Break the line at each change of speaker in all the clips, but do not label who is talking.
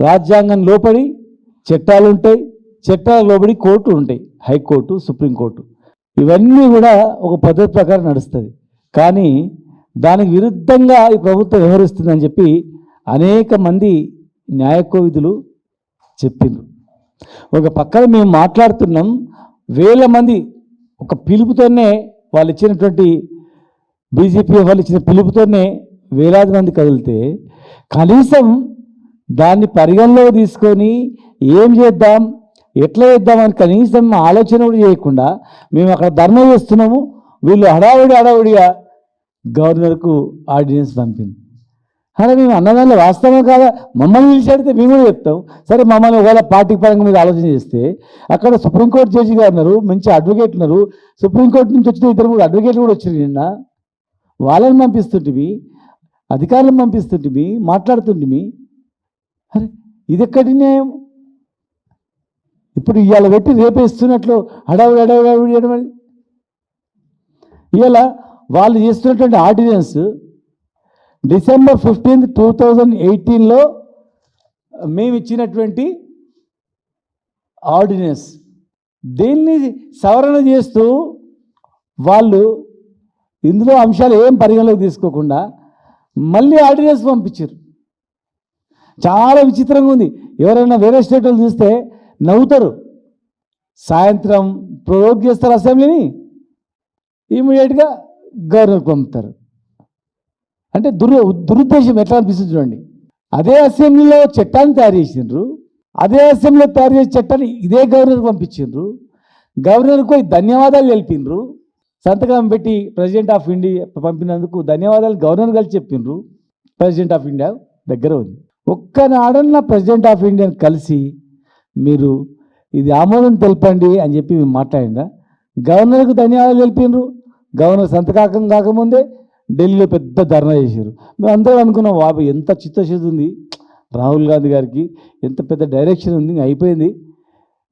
రాజ్యాంగం లోపడి చట్టాలు ఉంటాయి చట్టాల లోబడి కోర్టు ఉంటాయి హైకోర్టు సుప్రీంకోర్టు. ఇవన్నీ కూడా ఒక పద్ధతి ప్రకారం నడుస్తుంది. కానీ దానికి విరుద్ధంగా ఈ ప్రభుత్వం వ్యవహరిస్తుందని చెప్పి అనేక మంది న్యాయకోవిధులు చెప్పిండ్రు. ఒక పక్కన మేము మాట్లాడుతున్నాం వేల మంది ఒక పిలుపుతోనే వాళ్ళు ఇచ్చినటువంటి బీజేపీ వాళ్ళు ఇచ్చిన పిలుపుతోనే వేలాది మంది కదిలితే కనీసం దాన్ని పరిగణలోకి తీసుకొని ఏం చేద్దాం? ఎట్లా చేద్దామని కనీసం ఆలోచన కూడా చేయకుండా మేము అక్కడ ధర్నా చేస్తున్నాము. వీళ్ళు హడావుడి హడావుడిగా గవర్నర్కు ఆర్డినెన్స్ పంపింది. అలా మేము అన్నదానిలో వాస్తవం కాదా? మమ్మల్ని పిలిచి మేము కూడా చెప్తాం. సరే మమ్మల్ని ఒకవేళ పార్టీ పరంగా మీరు ఆలోచన చేస్తే అక్కడ సుప్రీంకోర్టు జడ్జి గారు ఉన్నారు మంచి అడ్వకేట్ ఉన్నారు. సుప్రీంకోర్టు నుంచి వచ్చిన ఇద్దరు కూడా అడ్వకేట్లు కూడా వచ్చారు నిన్న. వాళ్ళని పంపిస్తుంటివి అధికారులను పంపిస్తుంటివి మాట్లాడుతుంటివి అరే ఇది ఎక్కడి న్యాయం? ఇప్పుడు ఇవాళ పెట్టి రేపేస్తున్నట్లు ఇస్తున్నట్లు హడావుడి హడావుడి హడావుడి ఇవాళ వాళ్ళు చేస్తున్నటువంటి ordinance December fifteenth two thousand ఎయిటీన్లో మేము ఇచ్చినటువంటి ఆర్డినెన్స్. దీన్ని సవరణ చేస్తూ వాళ్ళు ఇందులో అంశాలు ఏం పరిగణలోకి తీసుకోకుండా మళ్ళీ ఆర్డినెన్స్ పంపించారు. చాలా విచిత్రంగా ఉంది. ఎవరైనా వేరే స్టేట్ వాళ్ళు చూస్తే నవ్వుతారు. సాయంత్రం ప్రొవోక్ చేస్తారు అసెంబ్లీని ఇమీడియట్గా గవర్నర్ పంపుతారు. అంటే దుర్ దురుద్దేశం ఎట్లా అనిపిస్తుంది చూడండి. అదే అసెంబ్లీలో చట్టాన్ని తయారు చేసిండ్రు. అదే అసెంబ్లీలో తయారు చేసే చట్టాన్ని ఇదే గవర్నర్కి పంపించిండ్రు. గవర్నర్కు పోయి ధన్యవాదాలు తెలిపిండ్రు. సంతకం పెట్టి ప్రెసిడెంట్ ఆఫ్ ఇండియా పంపినందుకు ధన్యవాదాలు గవర్నర్ గారు చెప్పిండ్రు ప్రెసిడెంట్ ఆఫ్ ఇండియా దగ్గర ఉంది. ఒక్కనాడన్నా ప్రెసిడెంట్ ఆఫ్ ఇండియాని కలిసి మీరు ఇది ఆమోదం తెలపండి అని చెప్పి మేము మాట్లాడిందా గవర్నర్కు ధన్యవాదాలు తెలిపిండ్రు గవర్నర్ సంతకాకం కాకముందే ఢిల్లీలో పెద్ద ధర్నా చేశారు మేము అందరం అనుకున్నాం బాబు ఎంత చిత్తశుద్ధి ఉంది. రాహుల్ గాంధీ గారికి ఎంత పెద్ద డైరెక్షన్ ఉంది ఇంకా అయిపోయింది.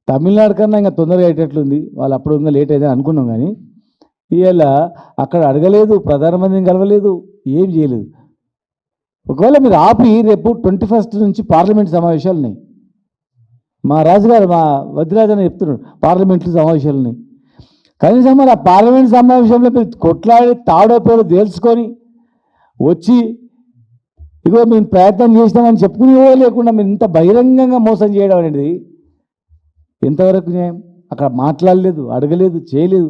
తమిళనాడు కన్నా ఇంకా తొందరగా అయ్యేటట్లుంది వాళ్ళు అప్పుడు ఇంకా లేట్ అయిందని అనుకున్నాం కానీ ఇవాళ అక్కడ అడగలేదు ప్రధానమంత్రిని కలవలేదు ఏం చేయలేదు. ఒకవేళ మీరు ఆపి రేపు ట్వంటీ ఫస్ట్ నుంచి పార్లమెంట్ సమావేశాలు ఉన్నాయి మా రాజుగారు మా వద్దిరాజు చెప్తున్నాడు పార్లమెంట్లు సమావేశాలు ఉన్నాయి కనీసం మరి ఆ పార్లమెంట్ సమావేశంలో మీరు కొట్లాడి తాడో పేరు తేల్చుకొని వచ్చి ఇగో మేము ప్రయత్నం చేసినామని చెప్పుకునే లేకుండా మీరు ఇంత బహిరంగంగా మోసం చేయడం అనేది ఎంతవరకు న్యాయం? అక్కడ మాట్లాడలేదు అడగలేదు చేయలేదు.